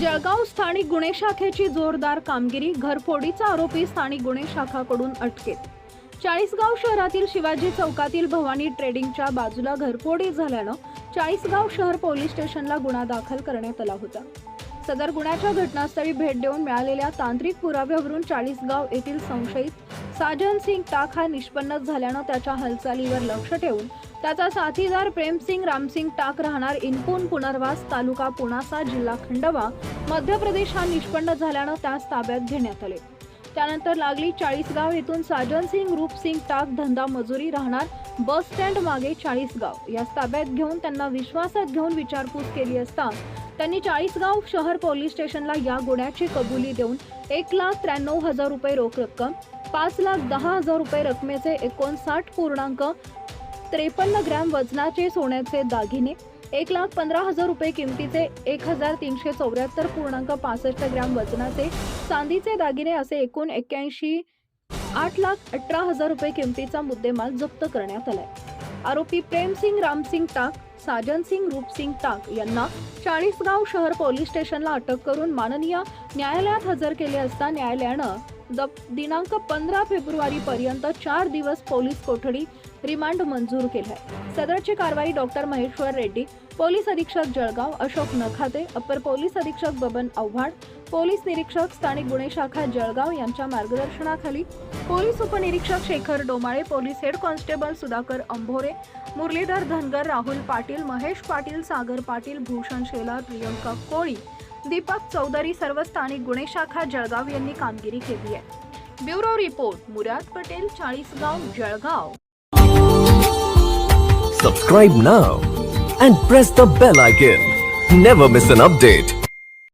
जळगाव स्थानिक गुन्हे शाखेची जोरदार कामगिरी घरफोडीचा आरोपी स्थानिक गुन्हे शाखाकडून अटकेत. चाळीसगाव शहरातील शिवाजी चौकातील भवानी ट्रेडिंगच्या बाजूला घरफोडी झाल्यानं चाळीसगाव शहर पोलीस स्टेशनला गुन्हा दाखल करण्यात आला होता. सदर गुन्ह्याच्या घटनास्थळी भेट देऊन मिळालेल्या तांत्रिक पुराव्यावरून चाळीसगाव येथील संशयित साजन सिंग टाक हा निष्पन्न झाल्यानं त्याच्या हालचालीवर लक्ष ठेवून त्याचा साथीदार प्रेमसिंग रामसिंग टाक राहणार इनपुन पुनर्वास तालुका पुणासा जिल्हा खंडवा. मध्य प्रदेश हा निष्पन्न झाल्यानं त्यास ताब्यात घेण्यात आले. त्यानंतर लागली चाळीसगाव येथून साजन सिंग रूपसिंग टाक धंदा मजुरी राहणार. बस स्टँड मागे चाळीसगाव. यास ताब्यात घेऊन त्यांना विश्वासात घेऊन विचारपूस केली असता त्यांनी चाळीसगाव शहर पोलीस स्टेशनला या गुन्ह्याची कबुली देऊन एक लाख त्र्याण्णव हजार रुपये रोख रक्कम पाच लाख दहा हजार रुपये रकमेचे एकोणसाठ पूर्णांक त्रेपन्न ग्रॅम वजनाचे सोन्याचे दागिने एक लाख पंधरा हजार रुपये किमतीचे एक हजार तीनशे चौऱ्याहत्तर पूर्णांक पासष्ट ग्रॅम वजनाचे चांदीचे दागिने असे एकूण एक्क्याऐंशी आठ लाख अठरा हजार रुपये किमतीचा मुद्देमाल जप्त करण्यात आलाय. आरोपी प्रेमसिंग रामसिंग टाक साजन सिंग रूपसिंग टाक यांना चाळीसगाव शहर पोलीस स्टेशनला अटक करून माननीय न्यायालयात हजर केले असता न्यायालयानं दिनांक पंधरा फेब्रुवारी पर्यंत चार दिवस पोलीस कोठडी रिमांड मंजूर केलाय. सदरची कारवाई डॉक्टर महेश्वर रेड्डी पोलीस अधीक्षक जळगाव अशोक नखाते अप्पर पोलीस अधीक्षक बबन आव्हाड पोलीस निरीक्षक स्थानिक गुन्हे शाखा जळगाव यांच्या मार्गदर्शनाखाली पोलीस उपनिरीक्षक Shekhar Domale police head constable Sudhakar Ambhore Murlidhar Dhangar Rahul Patil Mahesh Patil Sagar Patil Bhushan Shelar Priyanka Koli Deepak Chaudhari सर्व स्थानिक गुन्हे शाखा जळगाव यांनी कामगिरी केली आहे. Bureau report Murad Patel Chalisgaon Jalgaon. Subscribe now and press the bell icon never miss an update